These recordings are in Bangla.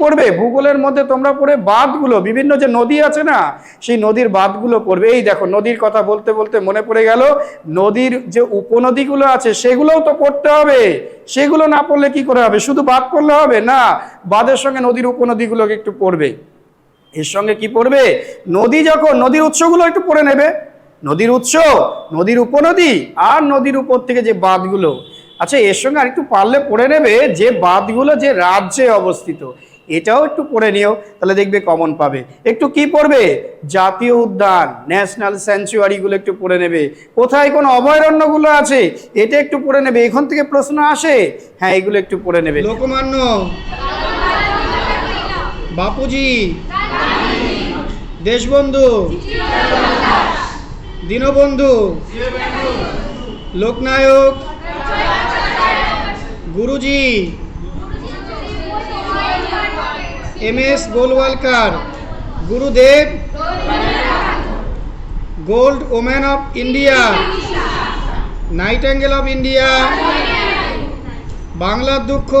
পড়বে? ভূগোলের মধ্যে তোমরা পড়ে বাঁধগুলো, বিভিন্ন যে নদী আছে না, সেই নদীর বাঁধগুলো পড়বে। এই দেখো, নদীর কথা বলতে বলতে মনে পড়ে গেল, নদীর যে উপনদীগুলো আছে, সেগুলোও তো পড়তে হবে। সেগুলো না পড়লে কি করে হবে? শুধু বাঁধ পড়লে হবে? না, বাঁধের সঙ্গে নদীর উপনদীগুলোকে একটু পড়বে। এর সঙ্গে কি পড়বে? নদী যখন, নদীর উৎসগুলো একটু পড়ে নেবে। নদীর উৎস, নদীর উপনদী আর নদীর উপর থেকে যে বাঁধগুলো। আচ্ছা এর সঙ্গে আরেকটু পারলে পড়ে নেবে যে বাঁধগুলো যে রাজ্যে অবস্থিত। এটাও একটু পড়ে নিও, তাহলে দেখবে কমন পাবে। একটু কি পড়বে? জাতীয় উদ্যান ন্যাশনাল স্যাঞ্চুয়ারিগুলো একটু পড়ে নেবে। কোথায় কোন অভয়ারণ্যগুলো আছে? এটা একটু পড়ে নেবে। এখান থেকে প্রশ্ন আসে? হ্যাঁ এগুলো একটু পড়ে নেবে। Lokmanya. Bapuji. Deshbandhu. Dinabandhu. Loknayak. Guruji. M S Golwalkar Gurudev gold woman of India nightingale of India বাংলার দুঃখ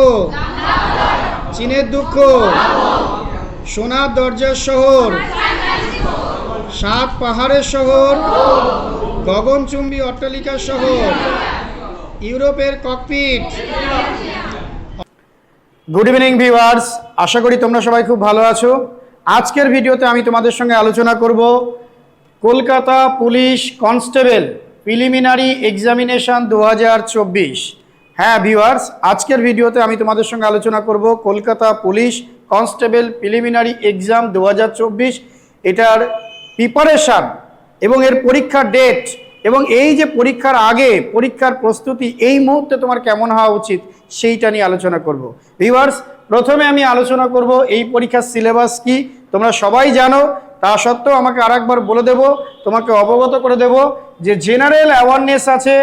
চীনের দুঃখ সোনার দরজার শহর সাত পাহাড়ের শহর গগনচুম্বী অট্টালিকার শহর ইউরোপের ককপিট গুড ইভিনিং ভিউয়ার্স আশা করি তোমরা সবাই খুব ভালো আছো। আজকের ভিডিওতে আমি তোমাদের সঙ্গে আলোচনা করব Kolkata police constable preliminary examination দু হ্যাঁ ভিউয়ার্স আজকের ভিডিওতে আমি তোমাদের সঙ্গে আলোচনা করব Kolkata police constable preliminary exam দু হাজার চব্বিশ। এটার প্রিপারেশান এবং এর পরীক্ষার ডেট এবং এই যে পরীক্ষার আগে, পরীক্ষার প্রস্তুতি, এই মুহূর্তে তোমার কেমন হওয়া উচিত? সেইটা নিয়ে আলোচনা করব। ভিউয়ার্স প্রথমে আমি আলোচনা করব এই পরীক্ষার সিলেবাস কি? তোমরা সবাই জানো, তা সত্ত্বেও আমাকে আরেকবার বলে দেব, তোমাকে অবগত করে দেব যে জেনারেল অ্যাওয়ারনেস আছে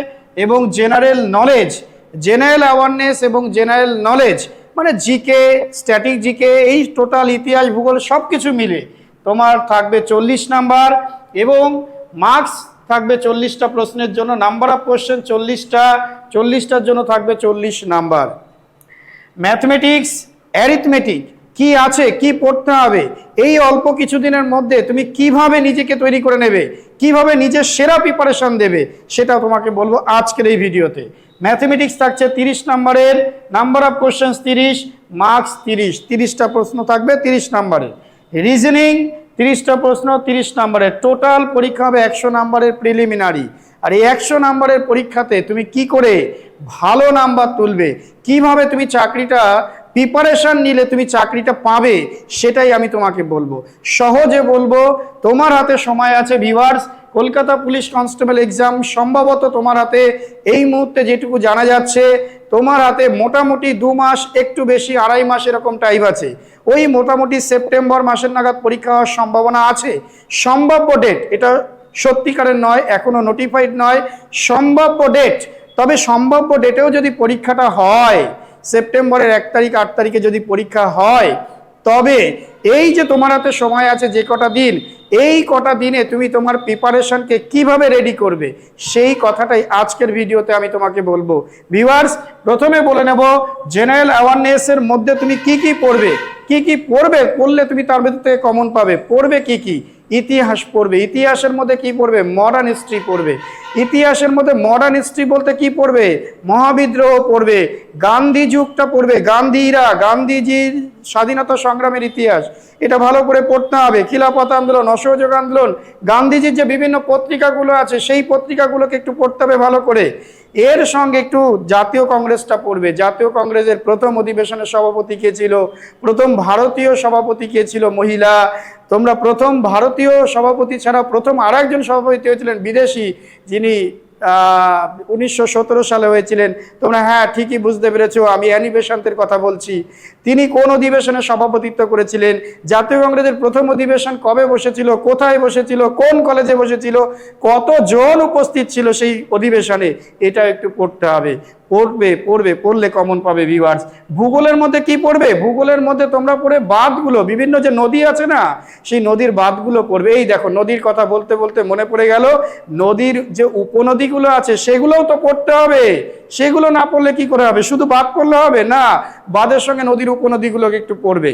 এবং জেনারেল নলেজ জেনারেল অ্যাওয়ারনেস এবং জেনারেল নলেজ মানে জিকে স্ট্যাটিক জিকে এই টোটাল ইতিহাস, ভূগোল সব কিছু মিলে তোমার থাকবে চল্লিশ নাম্বার এবং মার্কস থাকবে চল্লিশটা প্রশ্নের জন্য নাম্বার অফ কোশ্চেন চল্লিশটা, চল্লিশটার জন্য থাকবে চল্লিশ নাম্বার ম্যাথমেটিক্স অ্যারিথমেটিক কি আছে, কি পড়তে হবে, এই অল্প কিছুদিনের মধ্যে তুমি কীভাবে নিজেকে তৈরি করে নেবে, কীভাবে নিজের সেরা প্রিপারেশন দেবে সেটা তোমাকে বলব আজকের এই ভিডিওতে। ম্যাথমেটিক্স থাকছে তিরিশ নাম্বারের নাম্বার অফ কোশ্চেন্স তিরিশ মার্কস তিরিশ, তিরিশটা প্রশ্ন থাকবে তিরিশ নাম্বারের। রিজনিং তিরিশটা প্রশ্ন, তিরিশ নাম্বারের। টোটাল পরীক্ষা হবে একশো নাম্বারের প্রিলিমিনারি আর এই একশো নাম্বারের পরীক্ষাতে তুমি কি করে ভালো নাম্বার তুলবে? কীভাবে তুমি চাকরিটা প্রিপারেশান নিলে তুমি চাকরিটা পাবে? সেটাই আমি তোমাকে বলব। সহজে বলব, তোমার হাতে সময় আছে viewers Kolkata police constable exam সম্ভবত তোমার হাতে এই মুহূর্তে যেটুকু জানা যাচ্ছে, তোমার হাতে মোটামুটি দু মাস, একটু বেশি, আড়াই মাস এরকম টাইম আছে। ওই মোটামুটি সেপ্টেম্বর মাসের নাগাদ পরীক্ষা হওয়ার সম্ভাবনা আছে। সম্ভাব্য ডেট এটা সত্যিকারের নয়, এখনও নোটিফাইড নয়। সম্ভাব্য ডেট তবে সম্ভাব্য ডেটেও যদি পরীক্ষাটা হয়, সেপ্টেম্বরের এক তারিখ, আট তারিখে যদি পরীক্ষা হয়, তবে এই যে তোমার হাতে সময় আছে যে কটা দিন, এই কটা দিনে তুমি তোমার প্রিপারেশনকে কীভাবে রেডি করবে, সেই কথাটাই আজকের ভিডিওতে আমি তোমাকে বলব। ভিউয়ার্স, প্রথমে বলে নেব জেনারেল অ্যাওয়ারনেসের মধ্যে তুমি কি কি পড়বে? কি কি পড়বে? পড়লে তুমি তার ভেতর থেকে কমন পাবে। পড়বে কি কি? ইতিহাস পড়বে। ইতিহাসের মধ্যে কি পড়বে? মডার্ন হিস্ট্রি পড়বে। ইতিহাসের মধ্যে মডার্ন হিস্ট্রি বলতে কি পড়বে? মহাবিদ্রোহ পড়বে। গান্ধী যুগটা পড়বে। গান্ধীরা, গান্ধীজির স্বাধীনতা সংগ্রামের ইতিহাস। এটা ভালো করে পড়তে হবে। খিলাফত আন্দোলন, অসহযোগ আন্দোলন, গান্ধীজির যে বিভিন্ন পত্রিকাগুলো আছে, সেই পত্রিকাগুলোকে একটু পড়তে হবে ভালো করে। এর সঙ্গে একটু জাতীয় কংগ্রেসটা পড়বে। জাতীয় কংগ্রেসের প্রথম অধিবেশনের সভাপতি কে ছিল? প্রথম ভারতীয় সভাপতি কে ছিল মহিলা? তোমরা প্রথম ভারতীয় সভাপতি ছাড়া প্রথম আর একজন সভাপতি হয়েছিলেন বিদেশি, যিনি উনিশশো সতেরো সালে হয়েছিলেন। তোমরা হ্যাঁ ঠিকই বুঝতে পেরেছ, আমি অ্যানি বেসান্তের কথা বলছি। তিনি কোন অধিবেশনে সভাপতিত্ব করেছিলেন? জাতীয় কংগ্রেসের প্রথম অধিবেশন কবে বসেছিল? কোথায় বসেছিল? কোন কলেজে বসেছিল? কতজন উপস্থিত ছিল সেই অধিবেশনে? এটা একটু করতে হবে। পড়বে পড়বে, পড়লে কমন পাবে ভিউয়ার্স ভূগোলের মধ্যে কি পড়বে? ভূগোলের মধ্যে তোমরা পড়ে বাঁধগুলো, বিভিন্ন যে নদী আছে না, সেই নদীর বাঁধগুলো পড়বে। এই দেখো, নদীর কথা বলতে বলতে মনে পড়ে গেল, নদীর যে উপনদীগুলো আছে, সেগুলোও তো পড়তে হবে। সেগুলো না পড়লে কি করে হবে? শুধু বাঁধ পড়লে হবে? না, বাঁধের সঙ্গে নদীর উপনদীগুলোকে একটু পড়বে।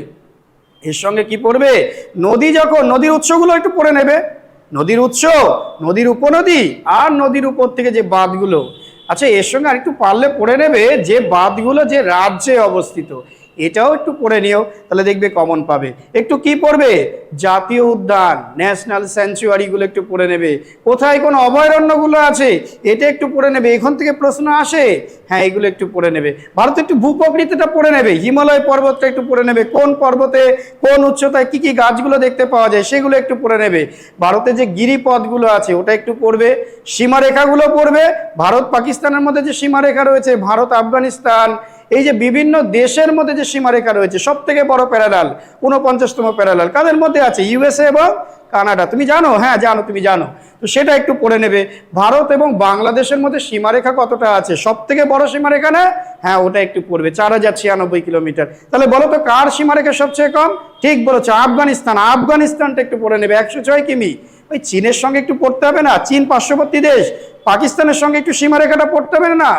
এর সঙ্গে কি পড়বে? নদী যখন, নদীর উৎসগুলো একটু পড়ে নেবে। নদীর উৎস, নদীর উপনদী, আর নদীর উপর থেকে যে বাঁধগুলো আচ্ছা এর সঙ্গে আরেকটু পারলে পড়ে নেবে যে বাঁধগুলো যে রাজ্যে অবস্থিত এটাও একটু পড়ে নিও, তাহলে দেখবে কমন পাবে। একটু কি পড়বে? জাতীয় উদ্যান ন্যাশনাল স্যাঞ্চুয়ারিগুলো একটু পড়ে নেবে। কোথায় কোন অভয়ারণ্যগুলো আছে? এটা একটু পড়ে নেবে। এখান থেকে প্রশ্ন আসে? হ্যাঁ এগুলো একটু পড়ে নেবে। ভারত একটু ভূপ্রকৃতিটা পড়ে নেবে। হিমালয় পর্বতটা একটু পড়ে নেবে। কোন পর্বতে, কোন উচ্চতায় কি কি গাছগুলো দেখতে পাওয়া যায়, সেগুলো একটু পড়ে নেবে। ভারতে যে গিরিপথগুলো আছে, ওটা একটু পড়বে। সীমারেখাগুলো পড়বে। ভারত পাকিস্তানের মধ্যে যে সীমারেখা রয়েছে ভারত আফগানিস্তান এই যে বিভিন্ন দেশের মধ্যে যে সীমারেখা রয়েছে সব থেকে বড় প্যারালাল উনপঞ্চাশতম প্যারালাল কাদের মধ্যে আছে? ইউএসএ এবং কানাডা। তুমি জানো? হ্যাঁ জানো, তুমি জানো। তো সেটা একটু পড়ে নেবে। ভারত এবং বাংলাদেশের মধ্যে সীমারেখা কতটা আছে? সব থেকে বড় সীমারেখা না? হ্যাঁ ওটা একটু পড়বে। চার হাজার ছিয়ানব্বই কিলোমিটার। তাহলে বলো তো, কার সীমারেখা সবচেয়ে কম? ঠিক বলেছ, আফগানিস্তান। আফগানিস্তানটা একটু পড়ে নেবে। একশো ছয় কিমি। ওই চীনের সঙ্গে একটু পড়তে হবে না? চীন পার্শ্ববর্তী দেশ। পাকিস্তানের সঙ্গে একটু সীমারেখাটা পড়তে হবে না?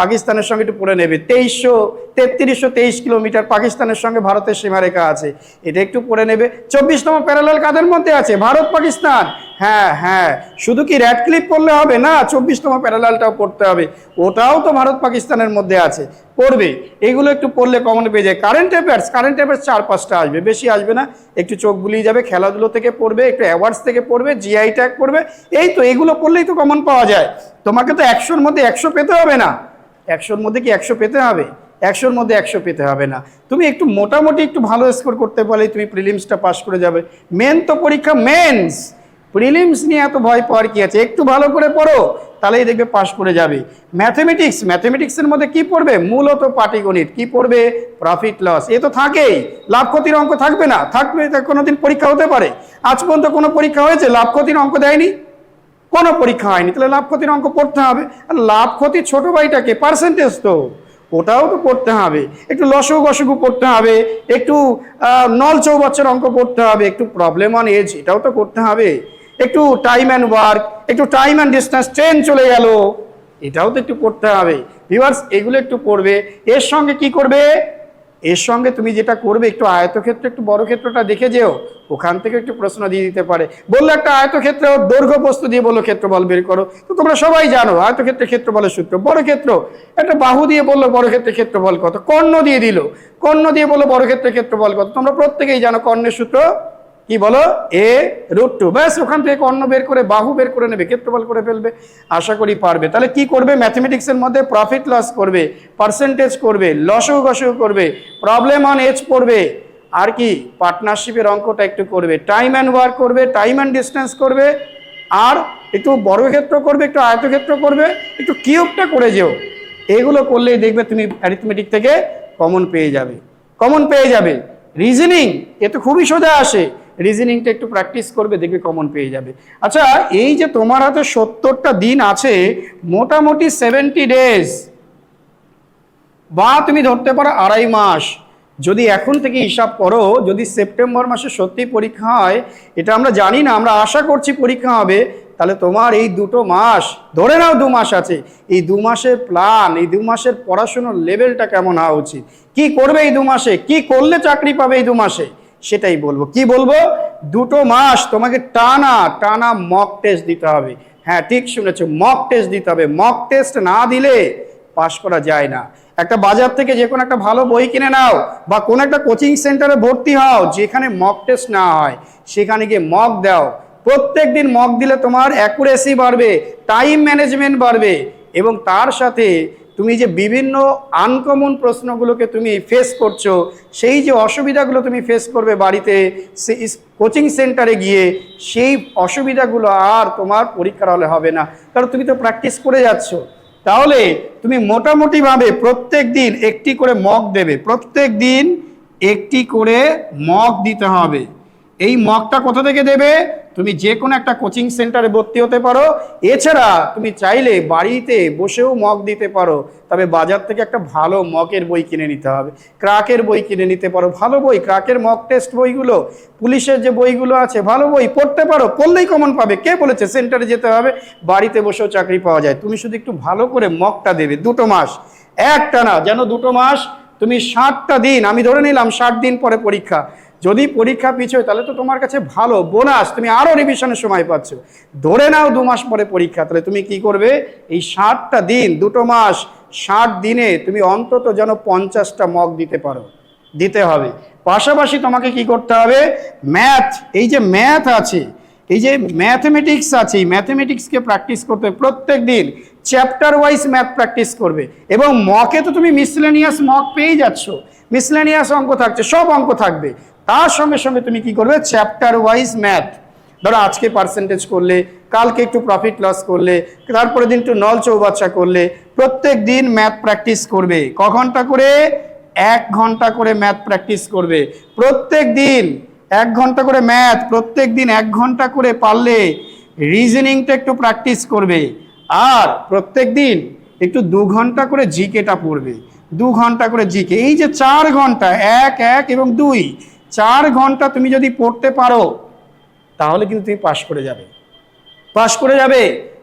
পাকিস্তানের সঙ্গে একটু পড়ে নেবে। তেইশশো, তেত্রিশশো, তেইশ কিলোমিটার পাকিস্তানের সঙ্গে ভারতের সীমারেখা আছে। এটা একটু পড়ে নেবে। চব্বিশতম প্যারালাল কাদের মধ্যে আছে? ভারত, পাকিস্তান। হ্যাঁ হ্যাঁ। শুধু কি র্যাড ক্লিপ করলে হবে? না, চব্বিশতম প্যারালালটাও পড়তে হবে। ওটাও তো ভারত, পাকিস্তানের মধ্যে আছে। পড়বে। এগুলো একটু পড়লে কমন পেয়ে যায়। কারেন্ট অ্যাফেয়ার্স কারেন্ট অ্যাফেয়ার্স চার, পাঁচটা আসবে। বেশি আসবে না। একটু চোখ বুলিয়ে যাবে। খেলাধুলো থেকে পড়বে, একটু অ্যাওয়ার্ডস থেকে পড়বে জিআই ট্যাগ পড়বে। এই তো, এগুলো পড়লেই তো কমন পাওয়া যায়। তোমাকে তো একশোর মধ্যে একশো পেতে হবে না। একশোর মধ্যে কি একশো পেতে হবে? একশোর মধ্যে একশো পেতে হবে না। তুমি একটু মোটামুটি একটু ভালো স্কোর করতে পারলে তুমি প্রিলিমসটা পাস করে যাবে। মেন তো পরীক্ষা মেন্স প্রিলিমস নিয়ে এত ভয় পাওয়ার কি আছে? একটু ভালো করে পড়ো, তাহলেই দেখবে পাশ করে যাবে। ম্যাথমেটিক্স ম্যাথমেটিক্সের মধ্যে কি পড়বে? মূলত পাটিগণিত। কি পড়বে? প্রফিট লস এ তো থাকেই। লাভ ক্ষতির অঙ্ক থাকবে না। থাকবে কোনোদিন পরীক্ষা হতে পারে। আজ পর্যন্ত কোনো পরীক্ষা হয়েছে? লাভ ক্ষতির অঙ্ক দেয়নি? কোনো পরীক্ষা হয়নি, তাহলে লাভ ক্ষতির অঙ্ক পড়তে হবে। আর লাভ ক্ষতির ছোটো ভাইটাকে পার্সেন্টেজ তো, ওটাও তো পড়তে হবে। একটু লসগু গসগু পড়তে হবে, একটু নল চৌবাচ্চার অঙ্ক পড়তে হবে, একটু প্রবলেম অন এজ এটাও তো করতে হবে। একটু টাইম অ্যান্ড ওয়ার্ক একটু টাইম অ্যান্ড ডিস্টেন্স ট্রেন চলে গেল, এটাও তো একটু পড়তে হবে। ভিউয়ার্স এগুলো একটু পড়বে এর সঙ্গে কি করবে? এর সঙ্গে তুমি যেটা করবে, একটু আয়তক্ষেত্র, একটু বড় ক্ষেত্রটা দেখে যেও, ওখান থেকে একটু প্রশ্ন দিয়ে দিতে পারে। বলল একটা আয়তক্ষেত্র, দৈর্ঘ্য বস্তু দিয়ে বলল ক্ষেত্রফল বের করো। তো তোমরা সবাই জানো আয়তক্ষেত্রে ক্ষেত্রফলের সূত্র। বড় ক্ষেত্র, একটা বাহু দিয়ে বলল বড় ক্ষেত্রে ক্ষেত্রফল কত? কর্ণ দিয়ে দিল। কর্ণ দিয়ে বলল বড় ক্ষেত্রে ক্ষেত্রফল কত? তোমরা প্রত্যেকেই জানো কর্ণের সূত্র। কি বলো? এ রুট টু ব্যাস, ওখান থেকে কর্ণ বের করে, বাহু বের করে নেবে ক্ষেত্রফল করে ফেলবে, আশা করি পারবে। তাহলে কি করবে? ম্যাথমেটিক্সের মধ্যে প্রফিট লস করবে পার্সেন্টেজ করবে, লসও গসও করবে প্রবলেম অন এজ পড়বে। আর কি? পার্টনারশিপের অঙ্কটা একটু করবে। টাইম অ্যান্ড ওয়ার্ক করবে টাইম অ্যান্ড ডিস্টেন্স করবে, আর একটু বর্গক্ষেত্র করবে, একটু আয়তক্ষেত্র করবে, একটু কিউবটা করে যেও। এগুলো করলেই দেখবে তুমি অ্যারিথমেটিক থেকে কমন পেয়ে যাবে। কমন পেয়ে যাবে। রিজনিং এ তো খুবই সোজা আসে। রিজনিংটা একটু প্র্যাকটিস করবে, দেখবে কমন পেয়ে যাবে। আচ্ছা এই যে তোমার হাতে সত্তরটা দিন আছে, মোটামুটি সেভেন্টি ডেজ বা তুমি ধরতে পারো আড়াই মাস। যদি এখন থেকে হিসাব করো, যদি সেপ্টেম্বর মাসে সত্যি পরীক্ষা হয়, এটা আমরা জানি না, আমরা আশা করছি পরীক্ষা হবে, তাহলে তোমার এই দুটো মাস, ধরে নাও দু মাস আছে, এই দু মাসের প্ল্যান এই দু মাসের পড়াশুনোর লেভেলটা কেমন হওয়া উচিত? কি করবে এই দু মাসে? কি করলে চাকরি পাবে এই দু মাসে? সেটাই বলব। কি বলব? দুটো মাস তোমাকে টানা টানা মক টেস্ট দিতে হবে। হ্যাঁ ঠিক শুনেছো মক টেস্ট দিতে হবে। মক টেস্ট না দিলে পাশ করা যায় না। একটা বাজার থেকে যে কোনো একটা ভালো বই কিনে নাও বা কোনো একটা কোচিং সেন্টারে ভর্তি হও যেখানে মক টেস্ট না হয়। সেখানে গিয়ে মক দাও। প্রত্যেক দিন মক দিলে তোমার অ্যাকুরেসি বাড়বে টাইম ম্যানেজমেন্ট বাড়বে এবং তার সাথে তুমি যে বিভিন্ন আনকমন প্রশ্নগুলোকে তুমি ফেস করছ, সেই যে অসুবিধাগুলো তুমি ফেস করবে বাড়িতে, সে কোচিং সেন্টারে গিয়ে, সেই অসুবিধাগুলো আর তোমার পরীক্ষার হলে হবে না। কারণ তুমি তো প্র্যাকটিস করে যাচ্ছ। তাহলে তুমি মোটামুটিভাবে প্রত্যেক দিন একটি করে মগ দেবে। প্রত্যেক দিন একটি করে মগ দিতে হবে। এই মকটা কোথা থেকে দেবে? তুমি যে কোনো একটা কোচিং সেন্টারে ভর্তি হতে পারো। এছাড়া তুমি চাইলে বাড়িতে বসেও মক দিতে পারো। তবে বাজার থেকে একটা ভালো মকের বই কিনে নিতে হবে। ক্রাকের বই কিনে নিতে পারো। ভালো বই, ক্রাকের মক টেস্ট বইগুলো, পুলিশের যে বইগুলো আছে, ভালো বই পড়তে পারো। পড়লেই কমন পাবে। কে বলেছে? সেন্টারে যেতে হবে, বাড়িতে বসেও চাকরি পাওয়া যায়। তুমি শুধু একটু ভালো করে মকটা দেবে। দুটো মাস। একটা না, যেন দুটো মাস তুমি ষাটটা দিন, আমি ধরে নিলাম ষাট দিন পরে পরীক্ষা। যদি পরীক্ষা পিছোয় তাহলে তো তোমার কাছে ভালো, বোনাস, তুমি আরও রিভিশনের সময় পাচ্ছ। ধরে নাও দু মাস পরে পরীক্ষা, তাহলে তুমি কি করবে? এই ষাটটা দিন, দুটো মাস, ষাট দিনে তুমি অন্তত যেন পঞ্চাশটা মগ দিতে পারো। দিতে হবে। পাশাপাশি তোমাকে কি করতে হবে? ম্যাথ এই যে ম্যাথ আছে, এই যে ম্যাথমেটিক্স আছে, এই ম্যাথমেটিক্সকে প্র্যাকটিস করতে প্রত্যেক দিন চ্যাপ্টার ওয়াইজ ম্যাথ প্র্যাকটিস করবে। এবং মকে তো তুমি মিসলেনিয়াস মক পেয়েই যাচ্ছ। মিসলেনিয়াস অঙ্ক থাকছে, সব অঙ্ক থাকবে। তার সঙ্গে সঙ্গে তুমি কি করবে? চ্যাপ্টার ওয়াইজ ম্যাথ ধরো আজকে পার্সেন্টেজ করলে, কালকে একটু প্রফিট লস করলে তারপরে দিন একটু নল চৌবাচ্চা করলে, প্রত্যেক দিন ম্যাথ প্র্যাকটিস করবে। ক ঘণ্টা করে? এক ঘণ্টা করে ম্যাথ প্র্যাকটিস করবে। প্রত্যেক দিন এক ঘণ্টা করে ম্যাথ প্রত্যেক দিন এক ঘণ্টা করে পারলে রিজনিংটা একটু প্র্যাকটিস করবে। আর প্রত্যেক দিন একটু দু ঘণ্টা করে জিকেটা পড়বে। দু ঘণ্টা করে জিকে এই যে চার ঘণ্টা, এক এক এবং দুই চার ঘণ্টা তুমি যদি পড়তে পারো, তাহলে কিন্তু তুমি পাশ করে যাবে। পাশ করে যাবে।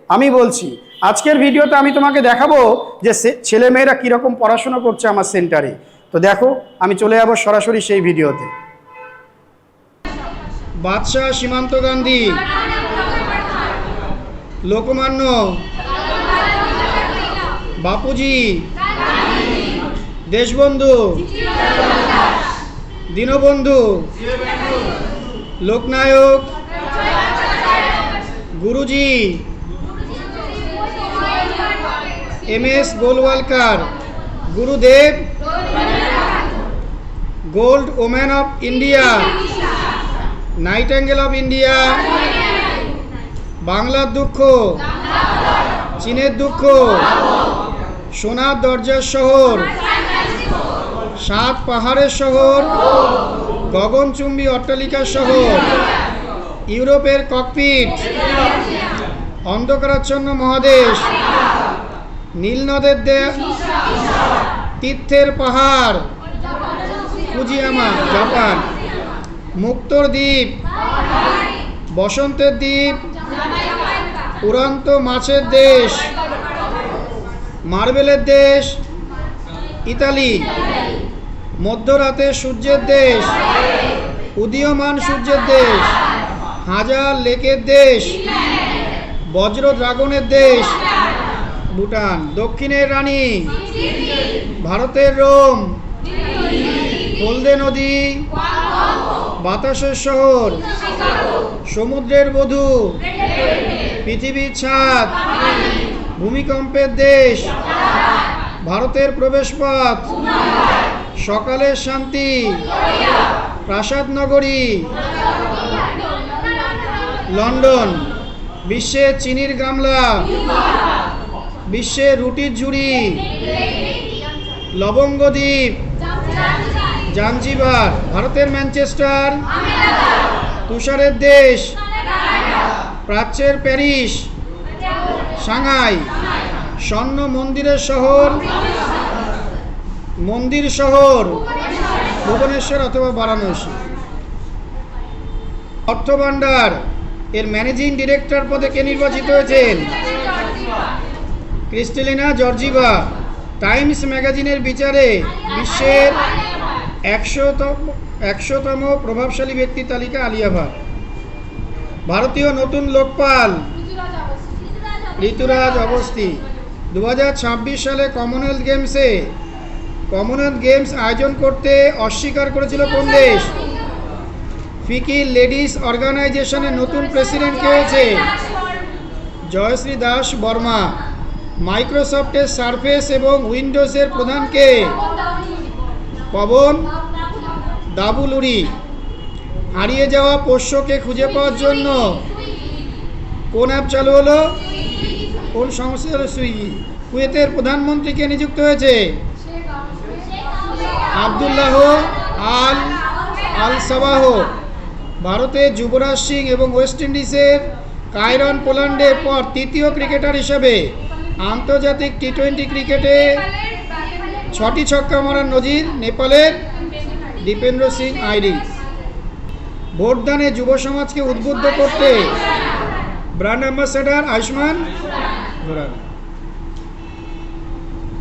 আমি বলছি, আজকের ভিডিওতে আমি তোমাকে দেখাবো যে ছেলেমেয়েরা কীরকম পড়াশোনা করছে আমার সেন্টারে। তো দেখো, আমি চলে যাব সরাসরি সেই ভিডিওতে। Badshah Simanta Gandhi. Lokmanya. Bapuji. Deshbandhu. Dinabandhu, Loknayak, Guruji, M S Golwalkar, Gurudev, gold woman of India nightingale of India, বাংলার দুঃখ, চীনের দুঃখ, সোনার দরজার শহর সাত পাহাড়ের শহর, গগনচুম্বী অট্টালিকার শহর, ইউরোপের ককপিট, অন্ধকারাচ্ছন্ন মহাদেশ নীলনদের দেশ তীর্থের পাহাড়, ফুজিয়ামা, জাপান, মুক্তর দ্বীপ, বসন্তের দ্বীপ, উড়ান্ত মাছের দেশ, মার্বেলের দেশ, ইতালি মধ্যরাতে সূর্যের দেশ, উদীয়মান সূর্যের দেশ, হাজার লেকের দেশ, বজ্র ড্রাগনের দেশ, ভুটান, দক্ষিণের রানী, ভারতের রোম, হলদে নদী, বাতাসের শহর, সমুদ্রের বধূ, পৃথিবীর ছাদ, ভূমিকম্পের দেশ, ভারতের প্রবেশপথ সকালের শান্তি। প্রাসাদ নগরী লন্ডন। বিশ্বের চিনির গামলা বিশ্বের রুটির ঝুড়ি। লবঙ্গদ্বীপ জাঞ্জিবার। ভারতের ম্যানচেস্টার। তুষারের দেশ। প্রাচ্যের প্যারিস। সাংহাই। স্বর্ণ মন্দিরের শহর। মন্দির শহর, ভুবনেশ্বর অথবা বারাণসী। অর্থ ভাণ্ডার এর ম্যানেজিং ডিরেক্টর পদে কে নির্বাচিত হয়েছেন? ক্রিস্টেলিনা জর্জিভা টাইমস ম্যাগাজিনের বিচারে বিশ্বের একশোতম একশোতম প্রভাবশালী ব্যক্তি তালিকা আলিয়া ভাট। ভারতীয় নতুন লোকপাল, ঋতুরাজ অবস্থি। দু হাজার ছাব্বিশ সালে কমনওয়েলথ গেমসে কমনওয়েলথ গেমস আয়োজন করতে অস্বীকার করেছিল কোন দেশ? ফিকি লেডিস অর্গানাইজেশনের নতুন প্রেসিডেন্ট কে হয়েছে? জয়শ্রী দাস বর্মা। মাইক্রোসফটের সারফেস এবং উইন্ডোজের প্রধান কে? পবন দাবুলুরি। হারিয়ে যাওয়া পোষ্যকে খুঁজে পাওয়ার জন্য কোন অ্যাপ চালু হলো? কোন সংস্থা সুইগি কুয়েতের প্রধানমন্ত্রীকে নিযুক্ত হয়েছে? আবদুল্লাহ আল আল সাবাহ ভারতের যুবরাজ সিং এবং ওয়েস্ট ইন্ডিজের কায়রন পোল্যান্ডের পর তৃতীয় ক্রিকেটার হিসেবে আন্তর্জাতিক টি টোয়েন্টি ক্রিকেটে ছটি ছক্কা মারার নজির নেপালের দীপেন্দ্র সিং আইরি ভোটদানে যুব সমাজকে উদ্বুদ্ধ করতে ব্র্যান্ড অ্যাম্বাসেডার আয়ুষ্মান খুরানা